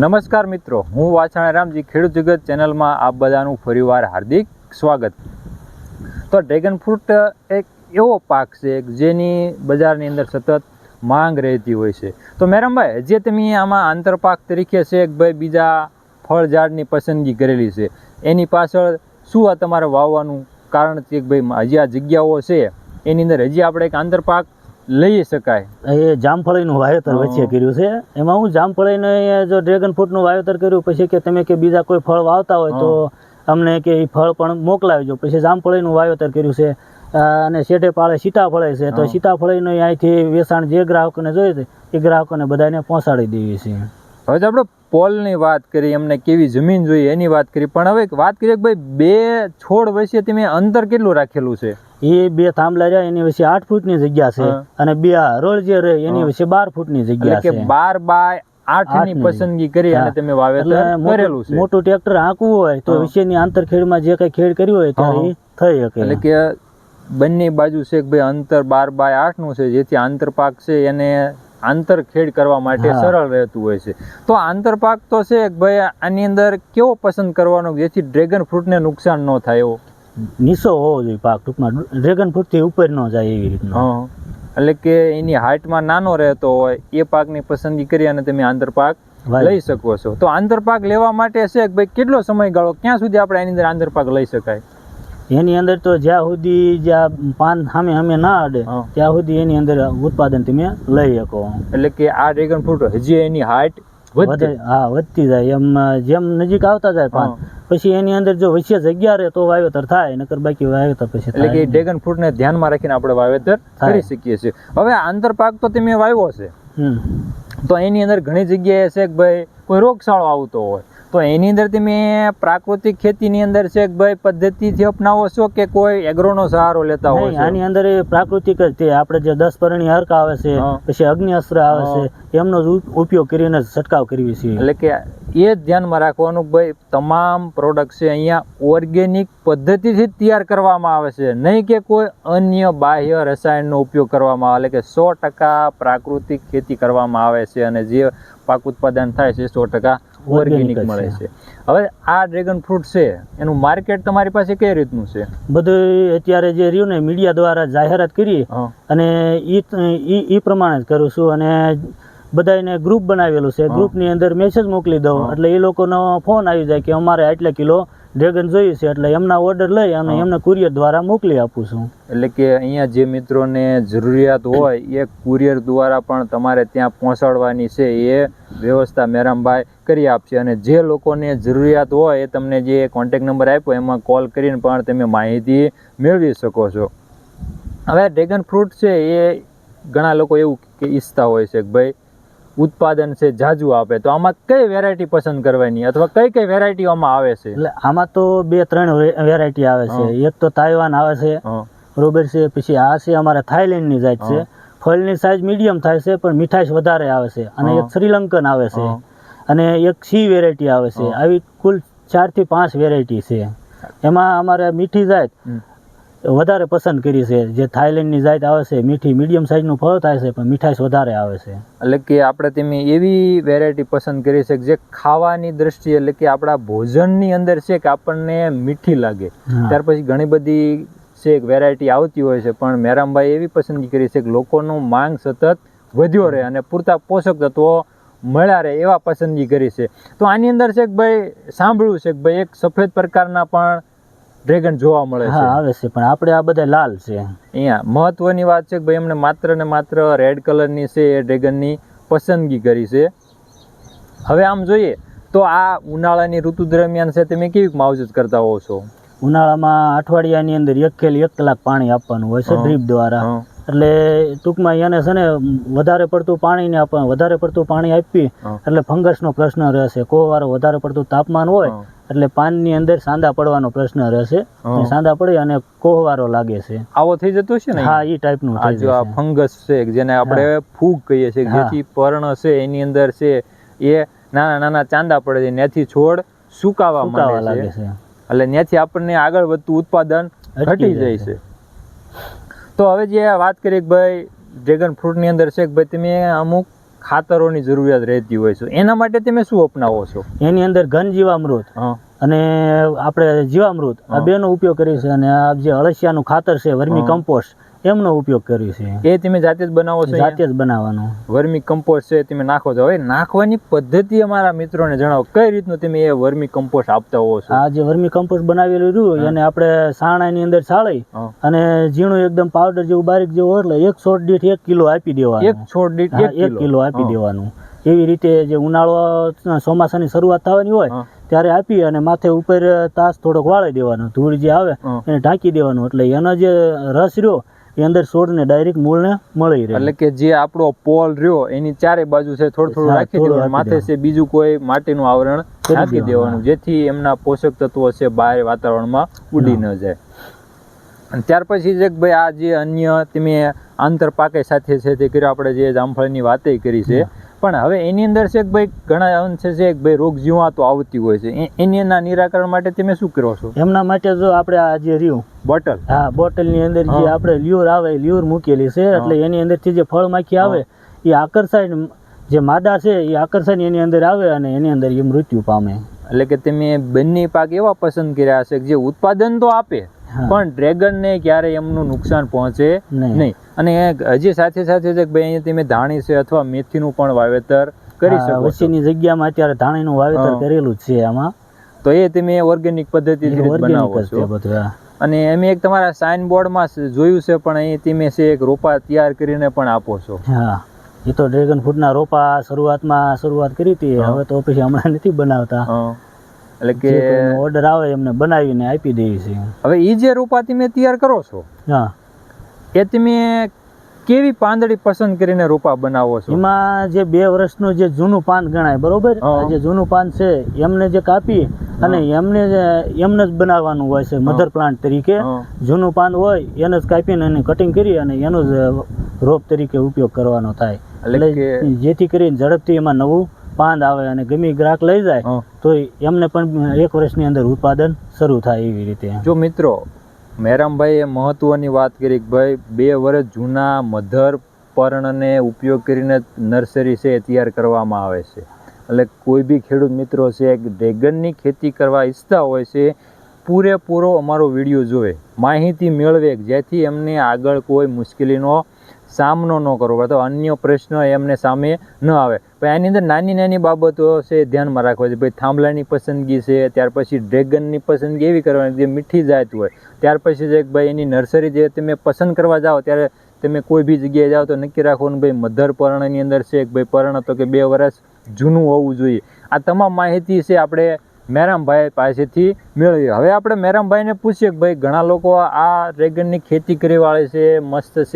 નમસ્કાર મિત્રો, હું વાછાણા રામજી, ખેડૂત જગત ચેનલમાં આપ બધાનું ફરીવાર હાર્દિક સ્વાગત. તો ડ્રેગન ફ્રૂટ એક એવો પાક છે જેની બજારની અંદર સતત માંગ રહેતી હોય છે. તો મેરમભાઈ જે તમે આમાં આંતરપાક તરીકે છે ભાઈ બીજા ફળ ઝાડની પસંદગી કરેલી છે, એની પાછળ શું આ તમારે વાવવાનું કારણ છે કે ભાઈ હજી આ જગ્યાઓ છે, એની અંદર હજી આપણે એક આંતરપાક લઈ શકાય. એ જામફળીનું વાવેતર વચ્ચે કર્યું છે. એમાં હું જામફળીને જો ડ્રેગન ફ્રૂટનું વાવેતર કર્યું પછી કે તમે કે બીજા કોઈ ફળ વાવતા હોય તો અમને કે એ ફળ પણ મોકલાવજો. પછી જામફળીનું વાવેતર કર્યું છે. અને શેઠે પાળે સીતાફળે છે. તો સીતાફળીનું અહીંથી વેચાણ જે ગ્રાહકોને જોઈએ છે એ ગ્રાહકોને બધાને પહોંચાડી દેવી છે. હવે આપણે પોલની વાત કરી એમને કેવી જમીન જોઈએ એની વાત કરી. પણ હવે વાત કરીએ કે ભાઈ બે છોડ વચ્ચે તમે અંતર કેટલું રાખેલું છે? એ બે થાંભલા રહ્યા એની વચ્ચે આઠ ફૂટની જગ્યા છે અને બે આ જે રહે એની વચ્ચે બાર ફૂટની જગ્યા છે. બાર બાય આઠની. પસંદગી કરી અને તમે વાવેતર કરેલું મોટું છે. મોટું ટ્રેક્ટર હાંકવું હોય તો. વિશેની આંતરખેડમાં જે કઈ ખેડ કર્યું હોય ત્યારે થઈ શકે. એટલે કે બંને બાજુ છે કે ભાઈ અંતર બાર બાય આઠનું છે જેથી આંતરપાક છે એને આંતરખેડ કરવા માટે સરળ રહેતું હોય છે. તો આંતરપાક તો છે કે ભાઈ આની અંદર કેવો પસંદ કરવાનો જેથી ડ્રેગન ફ્રૂટને નુકસાન ન થાય એવો? નીસો હોવો જોઈએ પાક ટૂંકમાં. ડ્રેગન ફ્રૂટથી ઉપર ન જાય એવી રીતના. એટલે કે એની હાઇટમાં નાનો રહેતો હોય એ પાકની પસંદગી કરી અને તમે આંતરપાક. લઈ શકો છો. તો આંતરપાક લેવા માટે છે કે ભાઈ કેટલો સમયગાળો? ક્યાં સુધી આપણે એની અંદર આંતરપાક લઈ શકાય? એની અંદર તો જ્યાં સુધી જ્યાં પાન સામે સામે ના અડે ત્યાં સુધી એની અંદર ઉત્પાદન તમે લઈ શકો. એટલે કે આ ડ્રેગન ફ્રૂટ હજી એની હાઇટ વધે. હા વધતી જાય. એમ જેમ નજીક આવતા જાય પાન. પછી એની અંદર જો વચ્ચે જગ્યા રહે તો વાવેતર થાય નકર બાકી વાવેતર પછી એટલે કે. ડ્રેગન ફ્રૂટને ધ્યાનમાં રાખીને આપણે વાવેતર કરી શકીએ છીએ. હવે આંતરપાક તો તમે વાવ્યો છે તો એની અંદર ઘણી જગ્યાએ છે કે ભાઈ કોઈ રોગચાળો આવતો હોય. તો એની અંદર તમે પ્રાકૃતિક ખેતીની અંદર છે ભાઈ પદ્ધતિથી અપનાવો છો કે કોઈ એગ્રોનો સહારો લેતા હોય આની અંદર પ્રાકૃતિક જ તે. આપણે જે દસ પરણી હર્ક આવે છે પછી અગ્નિ અસ્ત્ર આવે છે એમનો જ ઉપયોગ કરીને છંટકાવ કરવી છે. એટલે કે એ જ ધ્યાનમાં રાખવાનું ભાઈ તમામ પ્રોડક્ટ છે અહીંયા ઓર્ગેનિક પદ્ધતિથી તૈયાર કરવામાં આવે છે. નહીં કે કોઈ અન્ય બાહ્ય રસાયણનો ઉપયોગ કરવામાં આવે. એટલે કે સો ટકા પ્રાકૃતિક ખેતી કરવામાં આવે છે અને જે પાક ઉત્પાદન થાય છે સો ટકા ઓર્ગેનિક મળે છે. હવે આ ડ્રેગન ફ્રૂટ છે એનું માર્કેટ તમારી પાસે કઈ રીતનું છે? બધું અત્યારે જે રહ્યું ને મીડિયા દ્વારા જાહેરાત કરી અને ઈ ઈ પ્રમાણે જ કરું છું અને બધાને ગ્રુપ બનાવેલું છે. ગ્રુપની અંદર મેસેજ મોકલી દઉં. એટલે એ લોકોનો ફોન આવી જાય કે અમારે આટલા કિલો ડ્રેગન જોઈએ છે એટલે એમના ઓર્ડર લઈ અને. એમને કુરિયર દ્વારા મોકલી આપું છું. એટલે કે અહીંયા જે મિત્રોને જરૂરિયાત હોય એ કુરિયર દ્વારા પણ તમારે ત્યાં પહોંચાડવાની છે એ વ્યવસ્થા મેરામભાઈ કરી આપશે. અને જે લોકોને જરૂરિયાત હોય એ તમને જે કોન્ટેક નંબર આપ્યો એમાં કોલ કરીને પણ તમે માહિતી મેળવી શકો છો. હવે ડ્રેગન ફ્રૂટ છે એ ઘણા લોકો એવું કે ઈચ્છતા હોય છે કે ભાઈ ઉત્પાદન છે જાજુ આપે. તો આમાં કઈ વેરાયટી પસંદ કરવાની? અથવા કઈ કઈ વેરાયટીઓ આમાં આવે છે? એટલે આમાં તો બે ત્રણ વેરાયટી આવે છે. એક તો તાઇવાન આવે છે રોબર બરોબર છે. પછી આ છે અમારે થાઈલેન્ડની જાત છે. ફળની સાઇઝ મીડિયમ થાય છે પણ મીઠાશ વધારે આવે છે. અને એક શ્રીલંકન આવે છે. અને એક સી વેરાયટી આવે છે. આવી કુલ ચારથી પાંચ વેરાયટી છે. એમાં અમારે મીઠી જાત. વધારે પસંદ કરી છે. જે થાઈલેન્ડની જાત આવે છે મીઠી મીડિયમ સાઇઝનું ફળ થાય છે પણ મીઠાશ વધારે આવે છે. એટલે કે આપણે તેમની એવી વેરાયટી પસંદ કરી છે કે જે ખાવાની દ્રષ્ટિએ એટલે કે આપણા ભોજનની અંદર છે કે આપણને મીઠી લાગે. ત્યાર પછી ઘણી બધી છે વેરાયટી આવતી હોય છે પણ મેરામભાઈ એવી પસંદગી કરી છે કે લોકોનું માંગ સતત વધ્યો રહે અને પૂરતા પોષક તત્વો મળ્યા રહે એવા પસંદગી કરી છે. તો આની અંદર છે કે ભાઈ સાંભળ્યું છે કે ભાઈ એક સફેદ પ્રકારના પણ ડ્રેગન જોવા મળે હા છે. આવે છે પણ આપણે આ બધા લાલ છે. અહીંયા મહત્વની વાત છે કે ભાઈ એમણે માત્ર ને માત્ર રેડ કલરની છે એ ડ્રેગનની પસંદગી કરી છે. હવે આમ જોઈએ તો આ ઉનાળાની ઋતુ દરમિયાન છે તમે કેવી માવજત કરતા હોવ છો? ઉનાળામાં અઠવાડિયાની અંદર એક ખેલ એક કલાક પાણી આપવાનું હોય છે ડ્રીપ દ્વારા. એટલે ટૂંકમાં એને છે ને વધારે પડતું પાણી ને વધારે પડતું પાણી આપી હં, એટલે ફંગસનો પ્રશ્ન રહેશે. કોવારો વધારે પડતું તાપમાન હોય. એટલે પાનની અંદર સાંદા પડવાનો પ્રશ્ન રહેશે. સાંદા પડે અને કોહવારો લાગે છે. આવો થઈ જતો છે ને હા એ ટાઈપનું નું થઈ જશે. ફંગસ છે જેને આપણે ફૂગ કહીએ છીએ જેથી પર્ણ છે એની અંદર છે એ નાના નાના ચાંદા પડે છે ત્યાંથી છોડ સુકાવા લાગે છે. એટલે ત્યાંથી આપણને આગળ વધતું ઉત્પાદન ઘટી જાય છે. તો હવે જે વાત કરી કે ભાઈ ડ્રેગન ફ્રૂટની અંદર છે કે ભાઈ તમે અમુક ખાતરોની જરૂરિયાત રહેતી હોય છે. એના માટે તમે શું અપનાવો છો? એની અંદર ઘન જીવામૃત હા. અને આપણે જીવામૃત આ બેનો ઉપયોગ કરીએ છીએ અને આ જે અળસિયાનું ખાતર છે વર્મી. કમ્પોસ્ટ એમનો ઉપયોગ કરીએ છીએ. એ તમે જાતે જ બનાવો છો જાતે જ બનાવવાનો. વર્મી કમ્પોસ્ટ છે તમે નાખો છો. હવે નાખવાની પદ્ધતિ અમારા મિત્રોને જણાવો. કઈ રીતનું તમે એ વર્મી કમ્પોસ્ટ આપતા હોવો છો? આ જે વર્મી કમ્પોસ્ટ બનાવેલું રહ્યું એને આપણે સાણાની અંદર સાળી અને ઝીણું એકદમ પાવડર જેવું બારીક જેવું એટલે એક છોડ દીઠ એક કિલો આપી એક દેવાનું છોડ દીઠ એક કિલો. આપી દેવાનું. એવી રીતે જે ઉનાળો ચોમાસાની શરૂઆત થવાની હોય. ત્યારે આપી અને માથે ઉપર તાસ થોડોક વાળી દેવાનો. ધૂળ જે આવે એને ઢાંકી દેવાનું. એટલે એનો જે રસ રહ્યો એ અંદર છોડને ડાયરેક્ટ મૂળને મળી રહે. એટલે કે જે આપણો પોલ રહ્યો એની ચારે બાજુ છે થોડું થોડું રાખી દેવાનું. માથે છે બીજું કોઈ માટીનું આવરણ રાખી દેવાનું, જેથી એમના પોષક તત્વો છે બહાર વાતાવરણમાં ઉડી ન જાય. અને ત્યાર પછી છે કે ભાઈ આ જે અન્ય તમે આંતર પાકે સાથે છે તે કર્યું આપણે જે જામફળની વાતે કરી છે પણ હવે એની અંદર છે કે ભાઈ ઘણા અંશે છે કે ભાઈ રોગ જીવાતો આવતી હોય છે. એ- એની એના નિરાકરણ માટે તમે શું કરો છો? એમના માટે જો આપણે આ જે રહ્યું બોટલ? હા બોટલની અંદર જે આપણે લ્યુર આવે લ્યુર મૂકેલી છે એટલે એની અંદરથી જે ફળ માખી આવે એ આકર્ષાય જે માદા છે એ આકર્ષણ એની અંદર આવે અને એની અંદર એ મૃત્યુ પામે. એટલે કે તમે બંને પાક એવા પસંદ કર્યા હશે કે જે ઉત્પાદન તો આપે. પણ ડ્રેગનને ક્યારેય એમનું નુકસાન પહોંચે નહીં. અને હજી સાથે સાથે કે ભાઈ અહીંયા તમે ધાણી છે અથવા મેથીનું પણ વાવેતર કરી શકો વચ્ચેની જગ્યામાં અત્યારે ધાણીનું વાવેતર કરેલું છે આમાં. તો એ તમે ઓર્ગેનિક પદ્ધતિથી બનાવો છો અને એમ એક તમારા સાઇન બોર્ડમાં જોયું છે પણ અહીં તમે છે એક રોપા તૈયાર કરીને પણ આપો છો. હા એ તો ડ્રેગન ફ્રૂટના રોપા શરૂઆતમાં શરૂઆત કરી હતી. હવે તો પછી હમણાં નથી બનાવતા. એટલે કે ઓર્ડર આવે એમને બનાવીને આપી દઈએ છીએ હવે એ જે રોપા તમે તૈયાર કરો છો હા. એ તમે કેવી પાંદડી પસંદ કરીને રૂપા બનાવો છો? એમાં જે બે વર્ષનું જે જૂનું પાન ગણાય બરોબર? જે જૂનું પાન છે એમને જે કાપી અને એમને એમને જ બનાવવાનું હોય છે મધર પ્લાન્ટ તરીકે. જૂનું પાન હોય એને જ કાપીને એને કટિંગ કરી અને એનો જ રોપ તરીકે ઉપયોગ કરવાનો થાય. એટલે જેથી કરીને ઝડપથી એમાં નવું પાંદ આવે અને ગમે ગ્રાહક લઈ જાય તો એમને પણ એક વર્ષની અંદર ઉત્પાદન શરૂ થાય એવી રીતે. જો મિત્રો મહેરામભાઈએ મહત્વની વાત કરી કે ભાઈ બે વર્ષ જૂના મધર પર્ણને ઉપયોગ કરીને નર્સરી છે તૈયાર કરવામાં આવે છે. એટલે કોઈ બી ખેડૂત મિત્રો છે ડ્રેગનની ખેતી કરવા ઈચ્છતા હોય છે પૂરેપૂરો અમારો વીડિયો જોવે. માહિતી મેળવે જેથી એમને આગળ કોઈ મુશ્કેલીનો સામનો ન કરવો પડે. તો અન્ય પ્રશ્ન એમને સામે ન આવે. પણ એની અંદર નાની નાની બાબતો છે ધ્યાનમાં રાખવા છે ભાઈ, થાંભલાની પસંદગી છે, ત્યાર પછી ડ્રેગનની પસંદગી એવી કરવાની જે મીઠી જાત હોય. ત્યાર પછી કે ભાઈ, એની નર્સરી જે તમે પસંદ કરવા જાઓ, ત્યારે તમે કોઈ બી જગ્યાએ જાઓ તો નક્કી રાખવાનું, ભાઈ, મધર પર્ણની અંદર છે કે ભાઈ, પર્ણ તો કે બે વર્ષ જૂનું હોવું જોઈએ. આ તમામ માહિતી છે આપણે મેરામભાઈ પાસેથી મેળવી હવે આપણે મેરામભાઈને પૂછીએ કે ભાઈ, ઘણા લોકો આ ડ્રેગનની ખેતી કરી વાળે છે, મસ્ત છે.